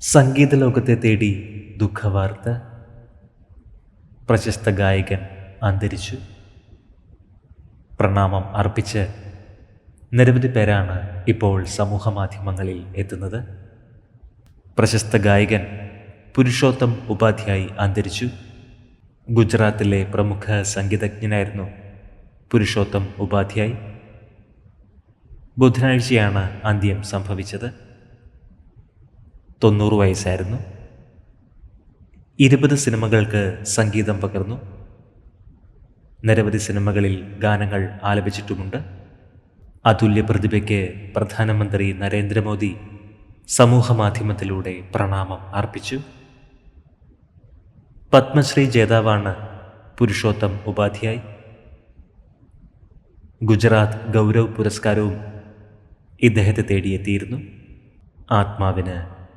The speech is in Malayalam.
സംഗീത ലോകത്തെ തേടി ദുഃഖവാർത്ത. പ്രശസ്ത ഗായകൻ അന്തരിച്ചു. പ്രണാമം അർപ്പിച്ച് നിരവധി പേരാണ് ഇപ്പോൾ സമൂഹ മാധ്യമങ്ങളിൽ എത്തുന്നത്. പ്രശസ്ത ഗായകൻ പുരുഷോത്തം ഉപാധ്യായി അന്തരിച്ചു. ഗുജറാത്തിലെ പ്രമുഖ സംഗീതജ്ഞനായിരുന്നു പുരുഷോത്തം ഉപാധ്യായ്. ബുധനാഴ്ചയാണ് അന്ത്യം സംഭവിച്ചത്. തൊണ്ണൂറ് വയസ്സായിരുന്നു. ഇരുപത് സിനിമകൾക്ക് സംഗീതം പകർന്നു. നിരവധി സിനിമകളിൽ ഗാനങ്ങൾ ആലപിച്ചിട്ടുമുണ്ട്. അതുല്യ പ്രതിഭയ്ക്ക് പ്രധാനമന്ത്രി നരേന്ദ്രമോദി സമൂഹ മാധ്യമത്തിലൂടെ പ്രണാമം അർപ്പിച്ചു. പത്മശ്രീ ജേതാവാണ് പുരുഷോത്തം ഉപാധ്യായ്. ഗുജറാത്ത് ഗൗരവ് പുരസ്കാരവും ഇദ്ദേഹത്തെ തേടിയെത്തിയിരുന്നു. ആത്മാവിന്